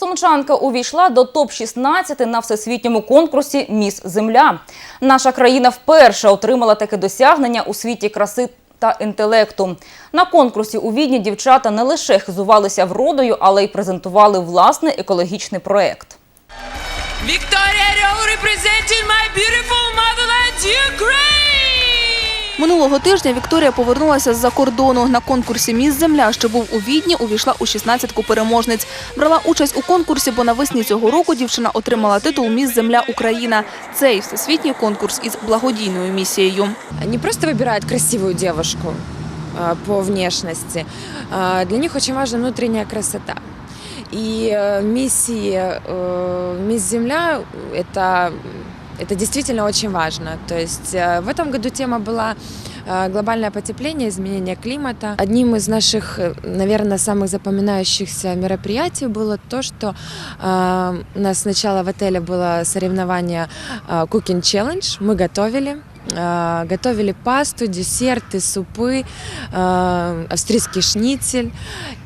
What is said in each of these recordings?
Сумчанка увійшла до топ-16 на всесвітньому конкурсі Міс Земля. Наша країна вперше отримала таке досягнення у світі краси та інтелекту. На конкурсі у Відні дівчата не лише хизувалися вродою, але й презентували власний екологічний проект. Victoria Орел representing my beautiful motherland! Минулого тижня Вікторія повернулася з-за кордону. На конкурсі Міс Земля, що був у Відні, увійшла у 16-ку переможниць. Брала участь у конкурсі, бо навесні цього року дівчина отримала титул Міс Земля Україна. Цей всесвітній конкурс із благодійною місією. не просто выбирают красивую девушку а, по внешности, а, для них очень важна внутренняя красота. И э, миссии э, «Мисс Земля» — это, это действительно очень важно. То есть э, в этом году тема была э, глобальное потепление, изменение климата. Одним из наших, э, наверное, самых запоминающихся мероприятий было то, что э, у нас сначала в отеле было соревнование э, Cooking Challenge. Мы готовили. э, Готовили пасту, десерты, супы, э, австрийский шницель.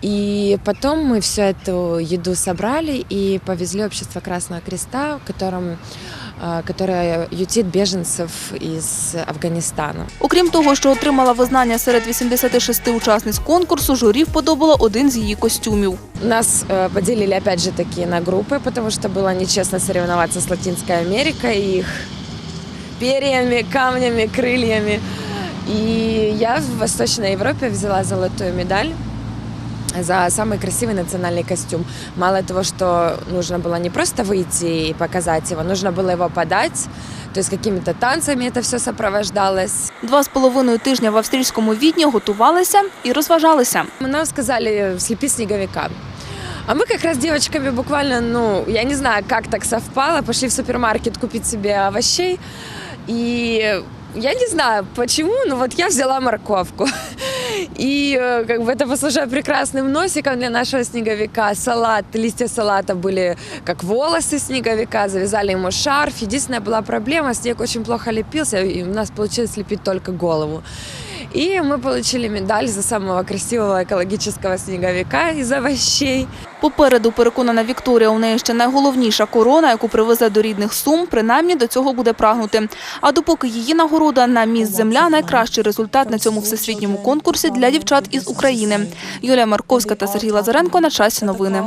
И потом мы всю эту еду собрали и повезли в Общество Красного Креста, в котором, э, которое ютит беженцев из Афганистана. Окрім того, що отримала визнання серед 86 учасниць конкурсу, журі вподобало один з її костюмів. Нас э, поделили опять же таки на группы, потому что было нечестно соревноваться с Латинской Америкой и их перьями, камнями, крыльями. И я в Восточной Европе взяла золотую медаль за самый красивый национальный костюм. Мало того, что нужно было не просто выйти и показать его, нужно было его подать, то есть какими-то танцами это все сопровождалось. Два з половиною тижня в австрійському відні готувалися і розважалися. Нам сказали слепи снеговика. А мы как раз девочками буквально, ну, я не знаю, как так совпало, пошли в супермаркет купить себе овощей. И я не знаю почему, но вот я взяла морковку. И э, как бы это послужило прекрасным носиком для нашего снеговика. Салат, листья салата были как волосы снеговика, завязали ему шарф. Единственная была проблема, снег очень плохо лепился, и у нас получилось лепить только голову. И мы получили медаль за самого красивого экологического снеговика из овощей. Попереду переконана Вікторія, у неї ще найголовніша корона, яку привезе до рідних сум, принаймні до цього буде прагнути. А допоки її нагорода на міс земля найкращий результат на цьому всесвітньому конкурсі для дівчат із України. Юлія Марковська та Сергій Лазаренко на часі новини.